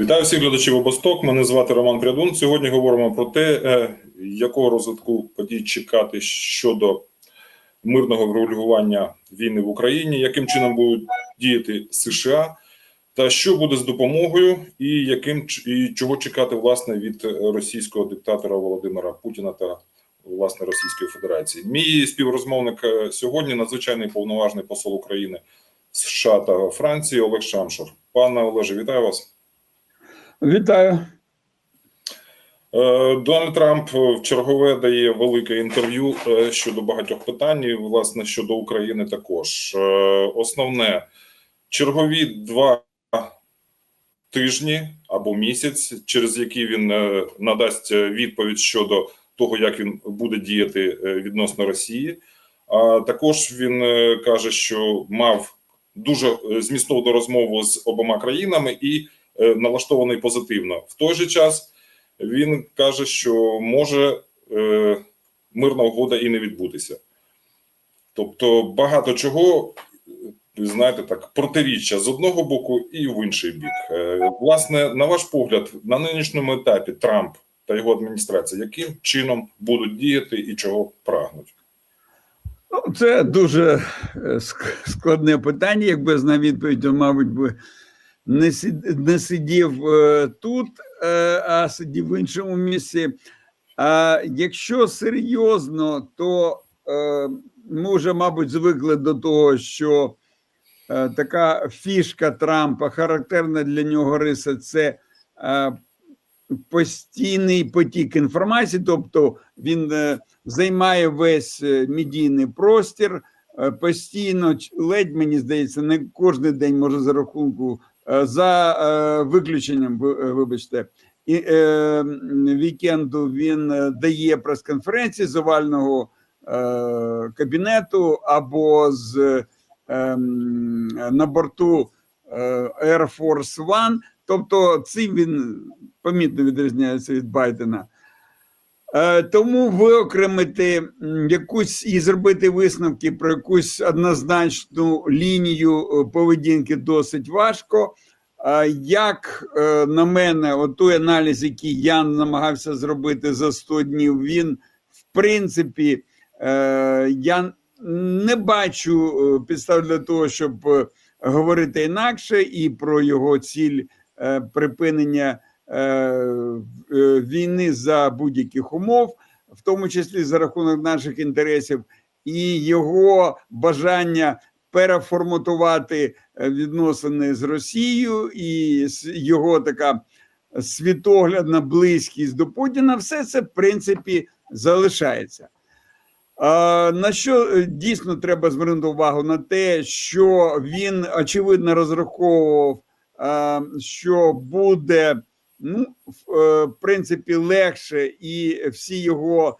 Вітаю всіх глядачів обосток. Мене звати Роман Прядун. Сьогодні говоримо про те, е, якого розвитку подій чекати щодо мирного врегулювання війни в Україні, яким чином будуть діяти США, та що буде з допомогою, і яким і чого чекати власне від російського диктатора Володимира Путіна та власне Російської Федерації. Мій співрозмовник е, сьогодні надзвичайний повноважний посол України США та Франції Олег Шамшур. Пане Олеже, вітаю вас. Вітаю. Е, Дональд Трамп в чергове дає велике інтерв'ю е, щодо багатьох питань, і, власне, щодо України також. Е, Основне чергові два тижні або місяць, через які він надасть відповідь щодо того, як він буде діяти відносно Росії. А також він каже, що мав дуже змістовну розмову з обома країнами і налаштований позитивно. В той же час він каже, що може е, мирна угода і не відбутися. Тобто багато чого, знаєте, так, протиріччя з одного боку і в інший бік. Е, власне, на ваш погляд, на нинішньому етапі Трамп та його адміністрація яким чином будуть діяти і чого прагнуть? Ну, це дуже е, складне питання. Якби знав відповідь, то, мабуть, би не сид- не сидів е, тут, е, а сидів в іншому місці. А якщо серйозно, то е, ми вже, мабуть, звикли до того, що така фішка Трампа, характерна для нього риса, це постійний потік інформації, тобто він займає весь медійний простір постійно, ледь мені здається, не кожен день може за рахунку, за е, виключенням, е, вибачте, і е, вікенду він е, дає прес-конференції з овального е, кабінету або з е, на борту е, Air Force One. Тобто цим він помітно відрізняється від Байдена. Е, Тому виокремити якусь і зробити висновки про якусь однозначну лінію е, поведінки досить важко. Як е, на мене, той аналіз, який я намагався зробити за 100 днів, він в принципі е, я не бачу е, підстав для того, щоб говорити інакше, і про його ціль припинення війни за будь-яких умов, в тому числі за рахунок наших інтересів, і його бажання переформатувати е, відносини з Росією, і його така світоглядна близькість до Путіна, все це в принципі залишається. На що е, дійсно треба звернути увагу на те, що він очевидно розраховував, що буде ну, в, е, в принципі легше, і всі його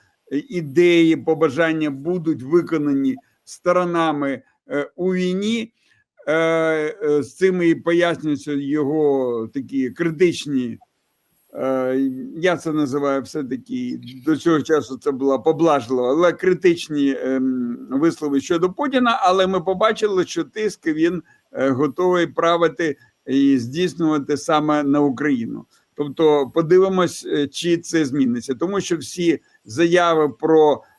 ідеї, побажання будуть виконані сторонами у війні. Е, е, З цим і пояснюються його такі критичні. е, Я це називаю все-таки до цього часу це була поблажлива, але критичні ем, вислови щодо Путіна. Але ми побачили, що тиск він е, готовий правити і здійснювати саме на Україну. Тобто, подивимось, е, чи це зміниться, тому що всі заяви про е, е,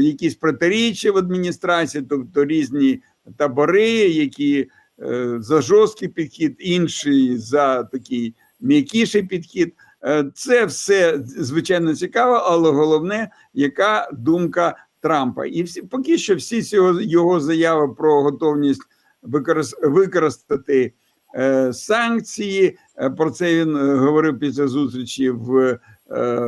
якісь протиріччя в адміністрації, тобто різні табори, які е, за жорсткий підхід, інші за такий м'якіший підхід. Е, Це все звичайно цікаво, але головне, яка думка Трампа. І всі поки що всі цього його заяви про готовність використ- використати е, санкції. е, Про це він е, говорив після зустрічі в е,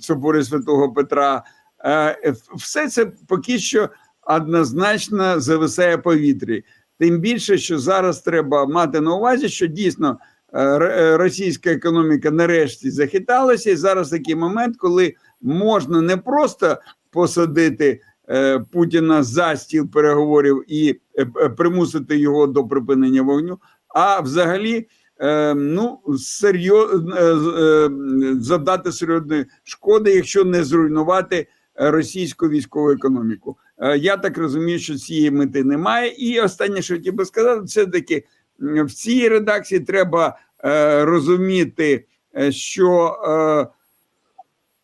соборі Святого Петра. Е, Все це поки що однозначно зависає повітрі. Тим більше, що зараз треба мати на увазі, що дійсно е, е, російська економіка нарешті захиталася, і зараз такий момент, коли можна не просто посадити Путіна за стіл переговорів і примусити його до припинення вогню, а взагалі ну серйозно завдати серйозної шкоди, якщо не зруйнувати російську військову економіку. Е, Я так розумію, що цієї мети немає. І останнє, що хотів би сказати, це таки в цій редакції треба е, розуміти, е, що.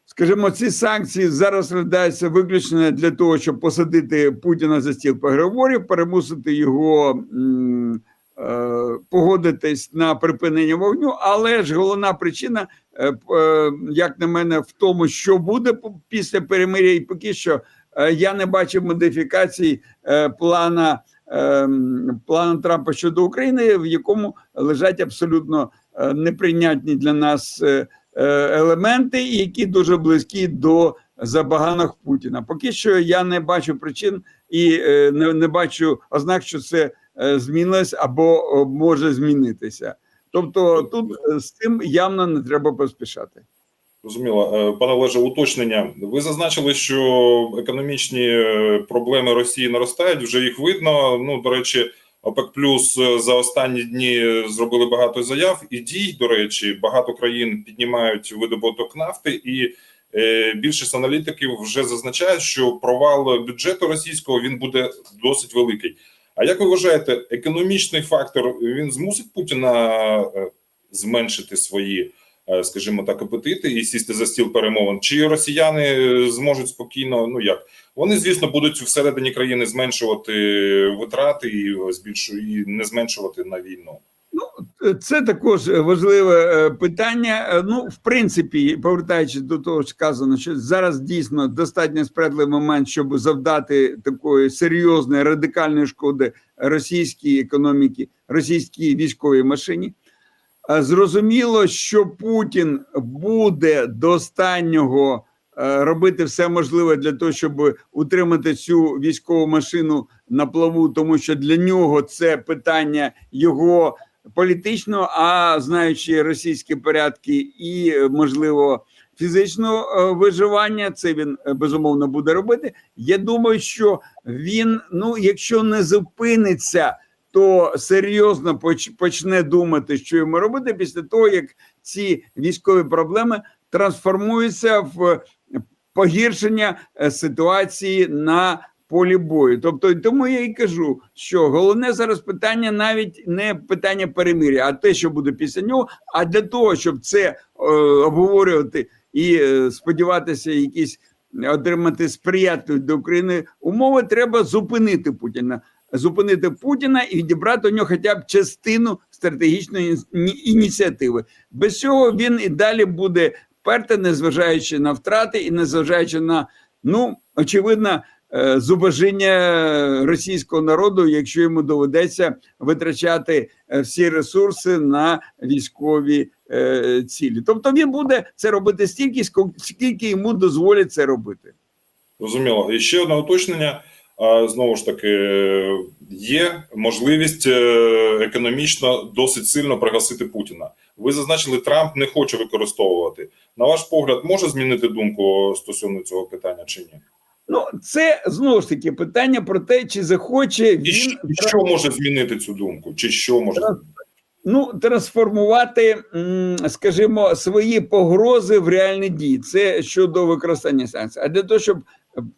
Скажімо, ці санкції зараз розглядаються виключно для того, щоб посадити Путіна за стіл переговорів, перемусити його е, погодитись на припинення вогню. Але ж головна причина, е, е, як на мене, в тому, що буде після перемиря, і поки що е, я не бачив модифікацій плана, м, плану Трампа щодо України, в якому лежать абсолютно неприйнятні для нас. елементи, які дуже близькі до забаганок Путіна. Поки що я не бачу причин і не, не бачу ознак, що це е, змінилось або може змінитися. Тобто, тут е, з цим явно не треба поспішати. Зрозуміло. Е, Пане Олеже, уточнення. Ви зазначили, що економічні проблеми Росії наростають, вже їх видно. Ну, до речі, ОПЕК Плюс за останні дні зробили багато заяв і дій. До речі, багато країн піднімають видобуток нафти, і більшість аналітиків вже зазначають, що провал бюджету російського він буде досить великий. А як ви вважаєте, економічний фактор він змусить Путіна е, зменшити свої? е, скажімо так, апетити і сісти за стіл перемовин. Чи росіяни зможуть спокійно? Ну як вони, звісно, будуть всередині країни зменшувати витрати і збільшу і не зменшувати на війну. Це також важливе е, питання. Е, Ну, в принципі, повертаючись до того, що сказано, що зараз дійсно достатньо сприятливий момент, щоб завдати такої серйозної радикальної шкоди російській економіці, російській військовій машині. Е, Зрозуміло, що Путін буде до останнього е, робити все можливе для того, щоб утримати цю військову машину на плаву, тому що для нього це питання його політичного, а знаючи російські порядки і е, можливо фізичного е, виживання, це він е, безумовно буде робити. Я думаю, що він, ну якщо не зупиниться, то серйозно почне думати, що йому робити після того, як ці військові проблеми трансформуються в погіршення ситуації на полі бою. Тобто, тому я і кажу, що головне зараз питання навіть не питання перемир'я, а те, що буде після нього. А для того, щоб це е, обговорювати і е, сподіватися, якісь отримати сприятливі до України умови, треба зупинити Путіна. Зупинити Путіна і відібрати у нього хоча б частину стратегічної ініціативи. Без цього він і далі буде перти, незважаючи на втрати і незважаючи на ну очевидно зубожіння російського народу, якщо йому доведеться витрачати е, всі ресурси на військові е, цілі. Тобто він буде це робити стільки, скільки йому дозволять це робити. Зрозуміло. І ще одне уточнення. Знову ж таки, е, є можливість е, економічно досить сильно пригасити Путіна. Ви зазначили, Трамп не хоче використовувати. На ваш погляд, може змінити думку стосовно цього питання чи ні? Ну це знову ж таки питання про те, чи захоче І що, і що може змінити цю думку? Чи що може ну, трансформувати, скажімо, свої погрози в реальні дії. Це щодо використання санкцій. А для того, щоб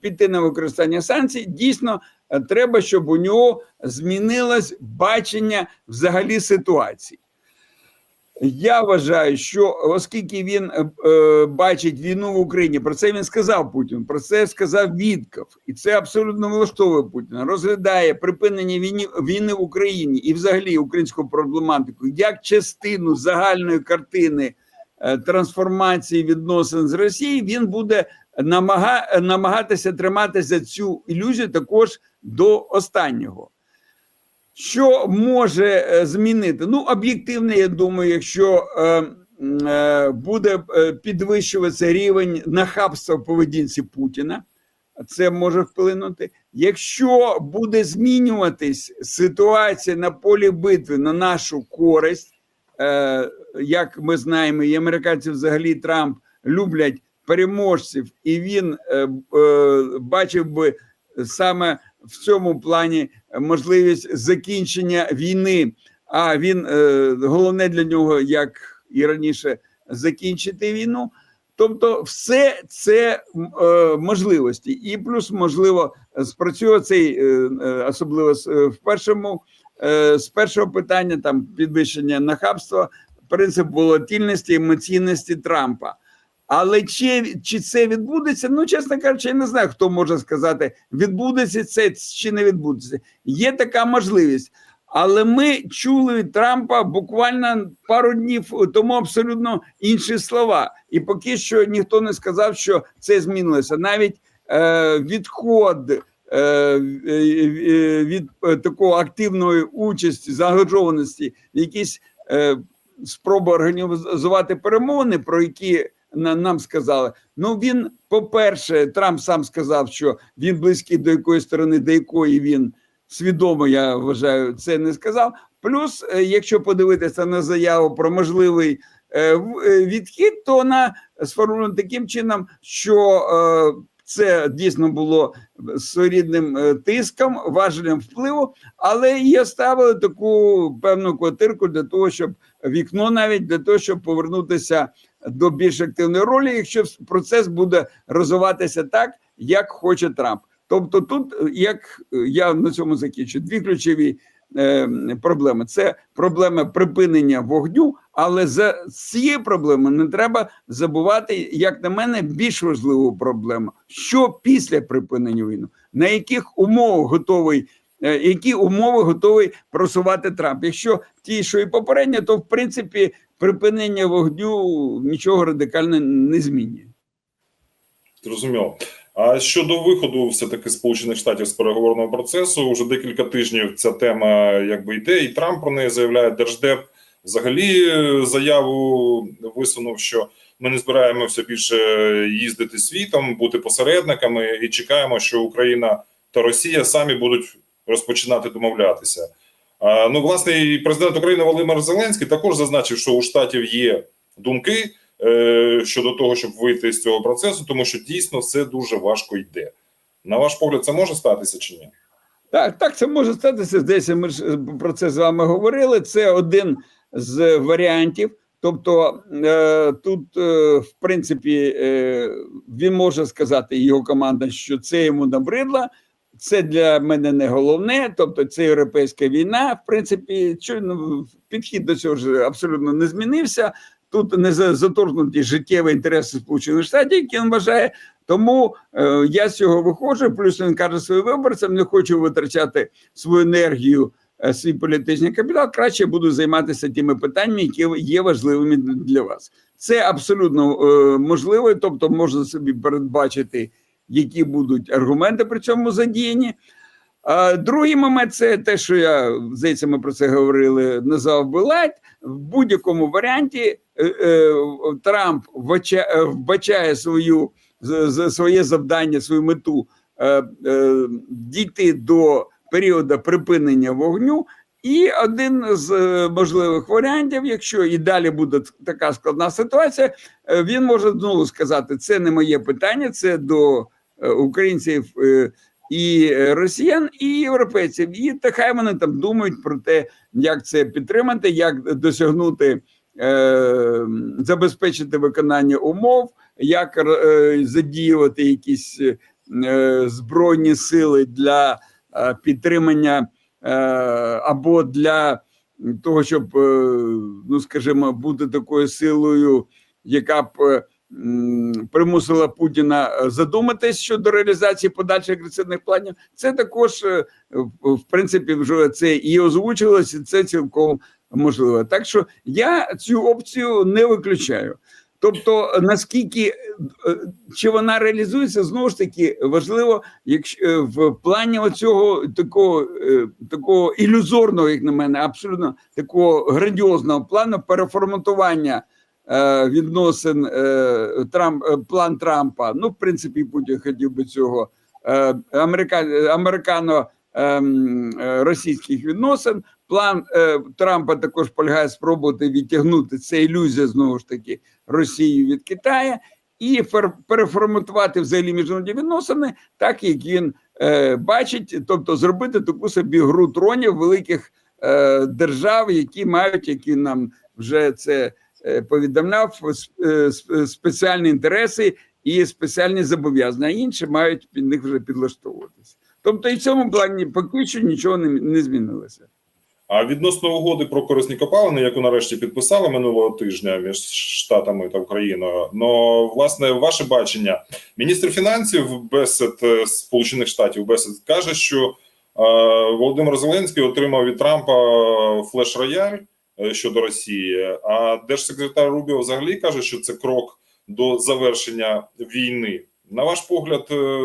піти на використання санкцій, дійсно е, треба, щоб у нього змінилось бачення взагалі ситуації. Я вважаю, що оскільки він е, е, бачить війну в Україні, про це він сказав Путін, про це сказав Вітков, і це абсолютно влаштовує Путіна. Розглядає припинення війни, війни в Україні і взагалі українську проблематику як частину загальної картини е, трансформації відносин з Росією. Він буде намага, намагатися триматися цю ілюзію також до останнього. Що може е, змінити? Ну, об'єктивно, я думаю, якщо е, е, буде підвищуватися рівень нахабства в поведінці Путіна, це може вплинути. Якщо буде змінюватись ситуація на полі битви на нашу користь, як ми знаємо, і американці взагалі Трамп люблять переможців, і він бачив би саме в цьому плані можливість закінчення війни. А він е, головне для нього, як і раніше, закінчити війну. Тобто, все це е, можливості, і плюс можливо спрацює цей, е, е, особливо е, в першому е, з першого питання там підвищення нахабства, принцип волатильності, емоційності Трампа. Але чи, чи це відбудеться? Ну, чесно кажучи, я не знаю, хто може сказати, відбудеться це чи не відбудеться. Є така можливість. Але ми чули від Трампа буквально пару днів тому абсолютно інші слова. І поки що ніхто не сказав, що це змінилося. Навіть е, відход е, е, від е, такої активної участі, заангажованості, якісь е, спроби організувати перемовини, про які нам сказали. Ну він, по-перше, Трамп сам сказав, що він близький до якої сторони, до якої він свідомо, я вважаю, це не сказав. Плюс, е, якщо подивитися на заяву про можливий е, е, відхід, то вона сформульована таким чином, що це дійсно було своєрідним тиском, важелем впливу, але її ставили таку певну квартирку для того, щоб вікно навіть для того, щоб повернутися до більш активної ролі, якщо процес буде розвиватися так, як хоче Трамп. Тобто, тут як е, я на цьому закінчу, дві ключові е, проблеми: це проблема припинення вогню, але за цією проблемою не треба забувати, як на мене, більш важливу проблему: що після припинення війни, на яких умовах готовий. е, Які умови готовий просувати Трамп? Якщо ті, що і попередньо, то в принципі припинення вогню нічого радикально не змінює. Зрозуміло. А щодо виходу, все таки Сполучених Штатів з переговорного процесу, вже декілька тижнів ця тема якби йде, і Трамп про неї заявляє. Держдеп взагалі е, заяву висунув, що ми не збираємося більше їздити світом, бути посередниками, і чекаємо, що Україна та Росія самі будуть розпочинати домовлятися. Ну, власне, і президент України Володимир Зеленський також зазначив, що у штатів є думки е, щодо того, щоб вийти з цього процесу, тому що дійсно все дуже важко йде. На ваш погляд, це може статися чи ні? Так, так, це може статися. Десь ми ж е, про це з вами говорили. Це один з варіантів. Тобто е, тут, в принципі, він може сказати його команда, що це йому набридло. Це для мене не головне. Тобто, це європейська війна. В принципі, ну, підхід до цього ж абсолютно не змінився. Тут не за- заторкнуті життєві інтереси Сполучених Штатів, які він вважає. Тому е, я з цього виходжу. Плюс він каже своїм виборцям: не хочу витрачати свою енергію, е, свій політичний капітал. Краще буду займатися тими питаннями, які є важливими для вас. Це абсолютно е, можливо, тобто можна собі передбачити, які будуть аргументи при цьому задіяні. Другий момент це те, що я здається, ми про це говорили. Назвав Белайт. В будь-якому варіанті е, е, Трамп вбачає, е, свою з- з- своє завдання, свою мету дійти до періоду припинення вогню. І один з можливих варіантів, якщо і далі буде така складна ситуація, він може знову сказати: це не моє питання, це до українців е, і е, росіян, і європейців. І та хай вони там думають про те, як це підтримати, як досягнути. е, Забезпечити виконання умов, як е, задіювати якісь е, збройні сили для е, підтримання е, або для того, щоб, е, ну скажімо, бути такою силою, яка б е, примусила Путіна е, задуматись щодо реалізації подальших агресивних планів. Це також, е, в принципі, вже це і озвучилось, і це цілком можливо. Так що я цю опцію не виключаю. Тобто, наскільки е, чи вона реалізується, знову ж таки важливо, якщо в плані оцього такого, такого ілюзорного, як на мене, абсолютно такого грандіозного плану переформатування відносин е, Трамп, е, план Трампа. Ну, в принципі, Путін хотів би цього е, американо. ем, е, Російських відносин план е, Трампа також полягає спробувати відтягнути це ілюзія знову ж таки Росії від Китаю і переформатувати взагалі міжнародні відносини, так як він е, бачить, тобто зробити таку собі гру тронів великих е, держав, які мають, які нам вже це е, повідомляв, с- е, спеціальні інтереси і спеціальні зобов'язання, а інші мають під них вже підлаштовуватися. Тобто, і в цьому плані поки що нічого не, не змінилося. А відносно угоди про корисні копалини, яку нарешті підписали минулого тижня між Штатами та Україною, ну власне ваше бачення, міністр фінансів Бесет е, Сполучених Штатів Бесет каже, що е, Володимир Зеленський отримав від Трампа флеш-рояль е, щодо Росії. А держсекретар Рубіо взагалі каже, що це крок до завершення війни. На ваш погляд, е,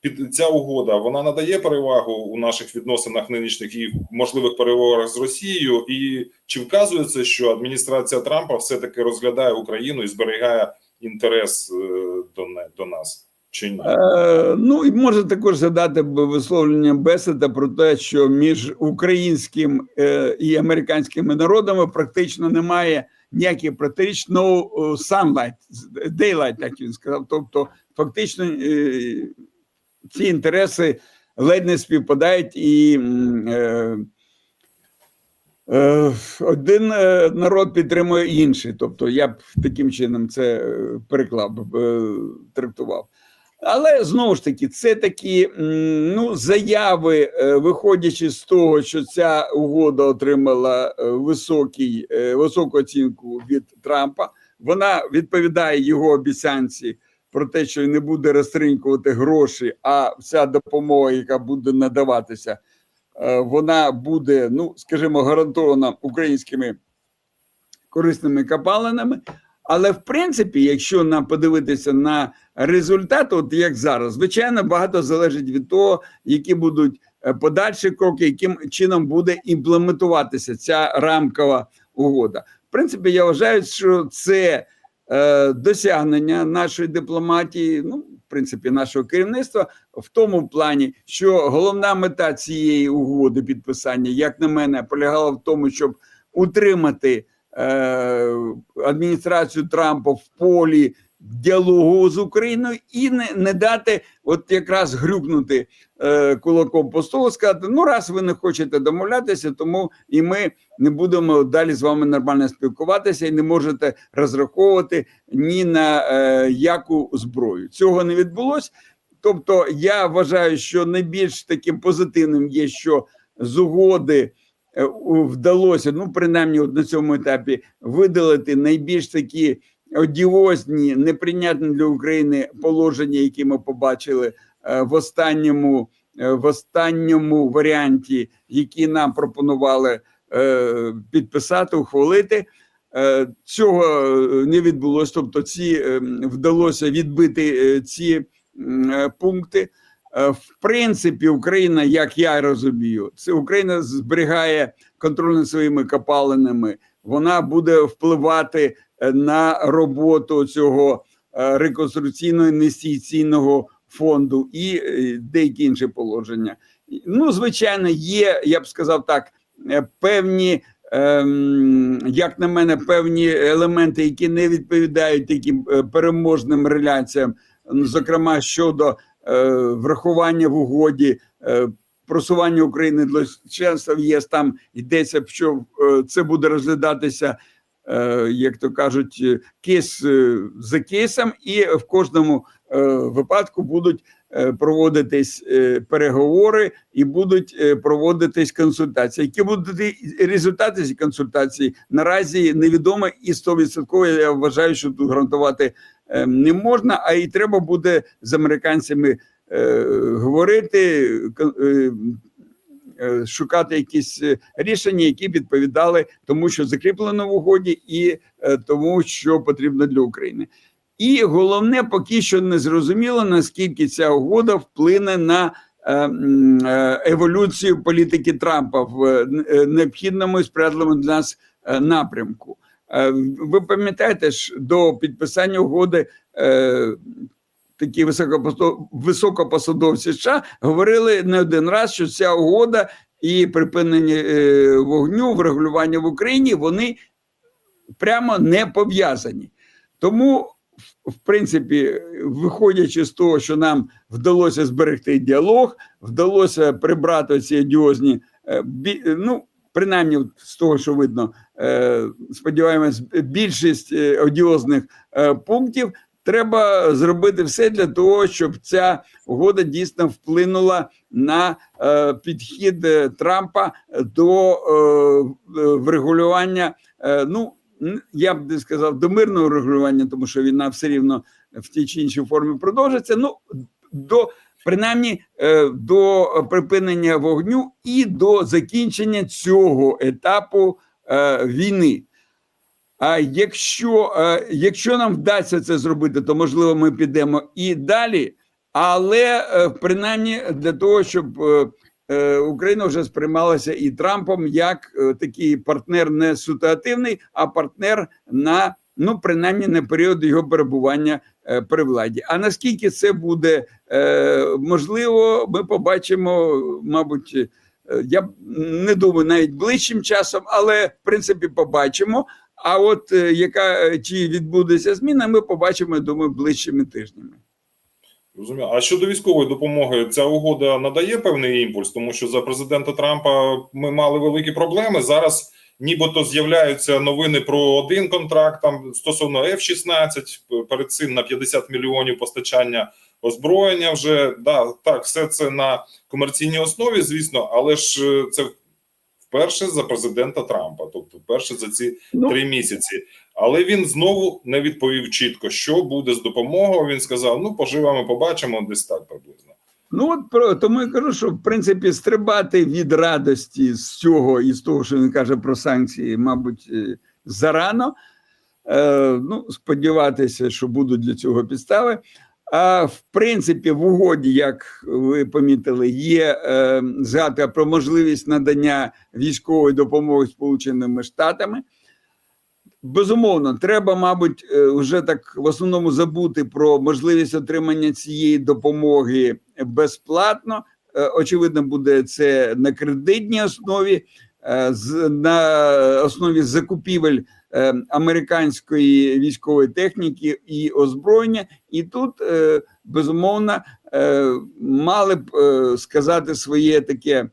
під ця угода вона надає перевагу у наших відносинах нинішніх і можливих переговорах з Росією, і чи вказує це, що адміністрація Трампа все таки розглядає Україну і зберігає інтерес е, до, до нас? Чи ні? Е, ну і можна також згадати висловлення Бесета про те, що між українським е, і американськими народами практично немає ніяких протиріч, no sunlight, daylight, так він сказав. Тобто, фактично, е, ці інтереси ледь не співпадають і. Е, Е, Один е, народ підтримує інший, тобто я б таким чином це е, переклав, е, трактував. Але знову ж таки, це такі ну, заяви, е, виходячи з того, що ця угода отримала е, високий, е, високу оцінку від Трампа. Вона відповідає його обіцянці про те, що не буде розтринькувати гроші, а вся допомога, яка буде надаватися, вона буде, ну скажімо, гарантована українськими корисними копалинами. Але в принципі, якщо нам подивитися на результат, от як зараз, звичайно, багато залежить від того, які будуть е, подальші кроки, яким чином буде імплементуватися ця рамкова угода. В принципі, я вважаю, що це е, досягнення нашої дипломатії, ну, в принципі, нашого керівництва, в тому плані, що головна мета цієї угоди підписання, як на мене, полягала в тому, щоб утримати адміністрацію Трампа в полі діалогу з Україною і не, не дати от якраз грюкнути е, кулаком по столу, сказати: ну, раз ви не хочете домовлятися, тому і ми не будемо далі з вами нормально спілкуватися і не можете розраховувати ні на е, яку зброю. Цього не відбулося. Тобто, я вважаю, що найбільш таким позитивним є, що з угоди е, вдалося, ну принаймні, от на цьому етапі, видалити найбільш такі одіозні, неприйнятні для України положення, які ми побачили е, в останньому, е, в останньому варіанті, які нам пропонували е, підписати, ухвалити. Е, Цього е, не відбулося. Тобто, ці е, вдалося відбити е, ці е, пункти. Е, В принципі, Україна, як я розумію, це Україна зберігає контроль над своїми копалинами. Вона буде впливати е, на роботу цього е, реконструкційного інвестиційного фонду і деякі інші положення. Ну, звичайно, є, я б сказав так, певні. ем, Як на мене, певні елементи, які не відповідають таким переможним реляціям, зокрема щодо врахування в угоді е, просування України для членства в ЄС, там йдеться, що е, це буде розглядатися, е, як то кажуть, е, кейс е, за кейсом, і в кожному е, випадку будуть е, проводитись е, переговори і будуть е, проводитись консультації. Які будуть результати цієї консультації наразі невідомо і 100% я вважаю, що тут гарантувати е, не можна, а і треба буде з американцями е, говорити, е, е, шукати якісь рішення, які відповідали тому, що закріплено в угоді, і тому, що потрібно для України. І головне, поки що не зрозуміло, наскільки ця угода вплине на еволюцію політики Трампа в необхідному і сприятливому для нас напрямку. Е, Ви пам'ятаєте ж до підписання угоди е, такі високопосадов- високопосадовці США говорили не один раз, що ця угода і припинення е, вогню, врегулювання в Україні вони прямо не пов'язані. Тому, в- принципі, виходячи з того, що нам вдалося зберегти діалог, вдалося прибрати ці одіозні, ну, принаймні з того, що видно, е, сподіваємось, більшість е, одіозних е, пунктів, треба зробити все для того, щоб ця угода дійсно вплинула на підхід Трампа до врегулювання. Ну я б не сказав до мирного регулювання, тому що війна все рівно в тій чи іншій формі продовжиться. Ну до принаймні е, до припинення вогню і до закінчення цього етапу е, війни. А якщо, е, якщо нам вдасться це зробити, то можливо ми підемо і далі. Але принаймні для того, щоб Україна вже сприймалася і Трампом як такий партнер не ситуативний, а партнер на ну принаймні на період його перебування е, при владі. А наскільки це буде е, можливо, ми побачимо, мабуть. е, Я не думаю навіть ближчим часом, але в принципі побачимо. А от яка чи відбудеться зміна, ми побачимо, я думаю, ближчими тижнями. Розумію. А щодо військової допомоги, ця угода надає певний імпульс, тому що за президента Трампа ми мали великі проблеми. Зараз нібито з'являються новини про один контракт там стосовно F-16, перед цим на 50 мільйонів постачання озброєння. Вже да так, все це на комерційній основі, звісно, але ж е, це вперше за президента Трампа, тобто вперше за ці Ну, три місяці. Але він знову не відповів чітко, що буде з допомогою. Він сказав: ну поживемо, побачимо десь так приблизно. Ну от про тому я кажу, що в принципі стрибати від радості з цього і з того, що він каже про санкції, мабуть, е, зарано. Е, ну, сподіватися, що будуть для цього підстави. А в принципі, в угоді, як ви помітили, є е, згадка про можливість надання військової допомоги Сполученими Штатами. Безумовно, треба, мабуть, е, вже так в основному забути про можливість отримання цієї допомоги безплатно. Е, Очевидно, буде це на кредитній основі, е, на основі закупівель американської військової техніки і озброєння. І тут безумовно мали б сказати своє таке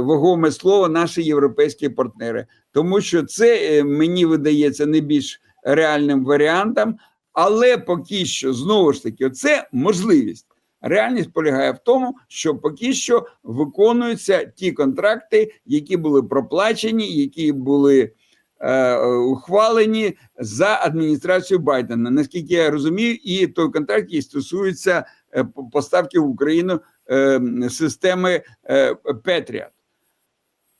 вагоме слово наші європейські партнери, тому що це е, мені видається найбільш реальним варіантом, але поки що знову ж таки, це можливість. Реальність полягає в тому, що поки що виконуються ті контракти, які були проплачені, які були е, ухвалені за адміністрацією Байдена. Наскільки я розумію, і той контракт, який стосується е, поставки в Україну е, системи е, Петріат.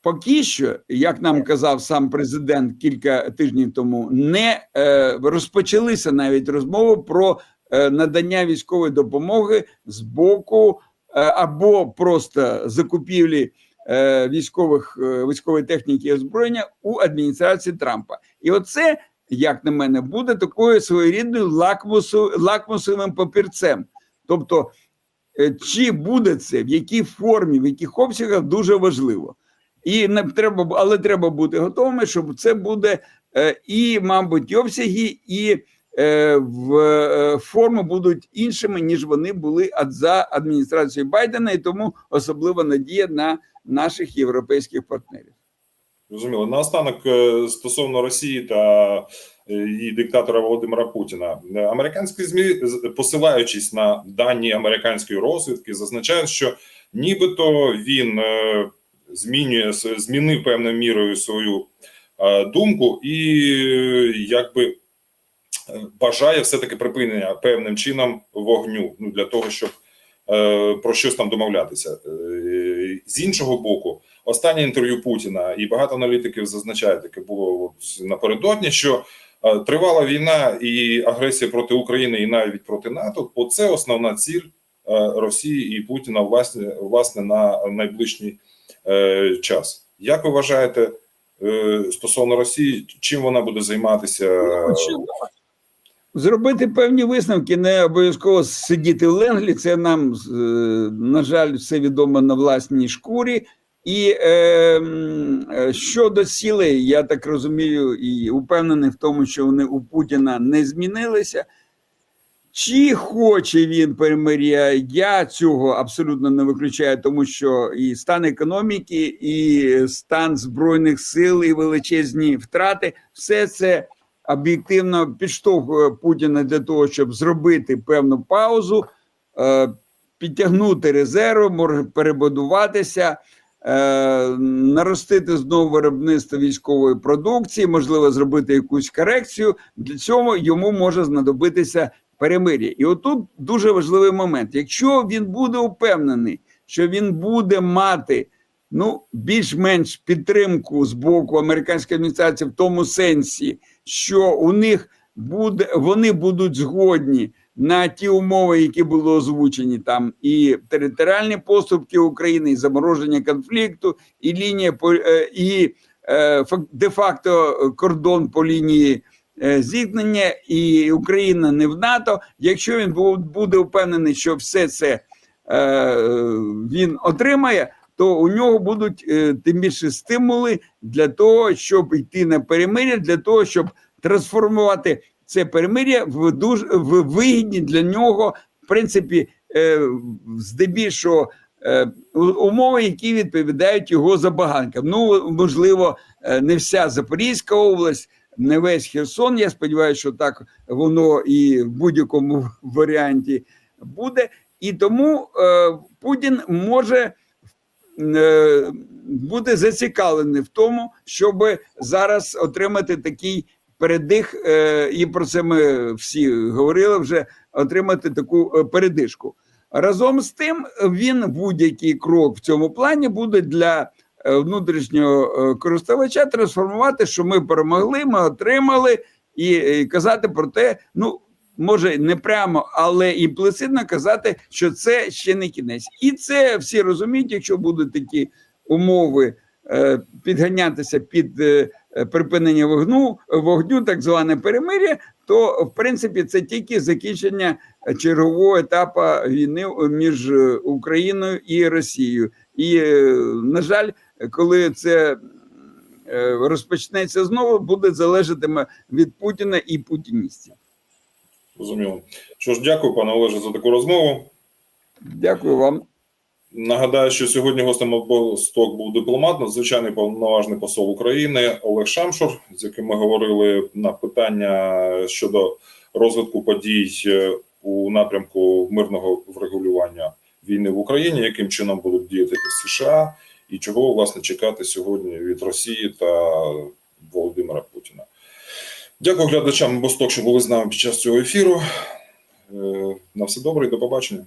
Поки що, як нам казав сам президент кілька тижнів тому, не е, розпочалися навіть розмови про е, надання військової допомоги з боку е, або просто закупівлі е, військових е, військової техніки і озброєння у адміністрації Трампа. І оце, як на мене, буде такою своєрідною лакмусовим папірцем. Тобто, е, чи буде це, в якій формі, в яких обсягах дуже важливо. І не треба, але треба бути готовими, щоб це буде е, і, мабуть, обсяги, і е, в е, форми будуть іншими, ніж вони були за адміністрацією Байдена, і тому особлива надія на наших європейських партнерів. Зрозуміло. Наостанок е, стосовно Росії та е, її диктатора Володимира Путіна, Е, американські змі, посилаючись на дані американської розвідки, зазначають, що нібито він е, змінює змінив певною мірою свою думку і якби бажає все таки припинення певним чином вогню. Ну для того, щоб про щось там домовлятися. З іншого боку, останнє інтерв'ю Путіна і багато аналітиків зазначають, таке було от напередодні, що тривала війна і агресія проти України і навіть проти НАТО. Оце основна ціль е, Росії і Путіна власне власне на найближчий е, час. Як ви вважаєте е, стосовно Росії, чим вона буде займатися? Зробити певні висновки, не обов'язково сидіти в Ленглі. Це нам, е, на жаль, все відомо на власній шкурі. І е, е, щодо цілей, я так розумію, і упевнений в тому, що вони у Путіна не змінилися. Чи хоче він перемир'я? Я цього абсолютно не виключаю, тому що і стан економіки, і стан збройних сил, і величезні втрати все це об'єктивно підштовхує Путіна для того, щоб зробити певну паузу, е, підтягнути резерви, перебудуватися, наростити знову виробництво військової продукції, можливо, зробити якусь корекцію. Для цього йому може знадобитися перемир'я. І отут дуже важливий момент. Якщо він буде упевнений, що він буде мати ну, більш-менш підтримку з боку американської адміністрації в тому сенсі, що у них буде вони будуть згодні на ті умови, які були озвучені там, і територіальні поступки України, і замороження конфлікту, і лінія е, і е, де-факто кордон по лінії е, зіткнення, і Україна не в НАТО. Якщо він буде впевнений, що все це він отримає, то у нього будуть тим більше стимули для того, щоб йти на перемир'я, для того, щоб трансформувати це перемир'я в дуже в вигідні для нього, в принципі, е, здебільшого. е, Умови, які відповідають його забаганкам. Ну, можливо, е, не вся Запорізька область, не весь Херсон. Я сподіваюся, що так воно і в будь-якому варіанті буде. І тому е, Путін може е, бути зацікавлений в тому, щоб зараз отримати такий передих, е, і про це ми всі говорили вже отримати таку е, передишку. Разом з тим, він будь-який крок в цьому плані буде для е, внутрішнього користувача трансформувати, що ми перемогли, ми отримали, і, казати про те, ну може не прямо, але імплицитно казати, що це ще не кінець. І це всі розуміють, якщо будуть такі умови е, підганятися під е, припинення вогню, вогню, так зване перемир'я, то в принципі це тільки закінчення чергового етапу війни між е, Україною і Росією. І, е, на жаль, коли це е, розпочнеться знову, буде залежатиме від Путіна і путіністів. Зрозуміло. Що ж, дякую, пане Олеже, за таку розмову. Дякую вам. Нагадаю, що сьогодні гостем обосток був дипломат, надзвичайний повноважний посол України Олег Шамшур, з яким ми говорили на питання щодо розвитку подій е, у напрямку мирного врегулювання війни в Україні, яким чином будуть діяти США, і чого власне чекати сьогодні від Росії та Володимира Путіна. Дякую глядачам Босток, що були з нами під час цього ефіру. Е, На все добре і до побачення.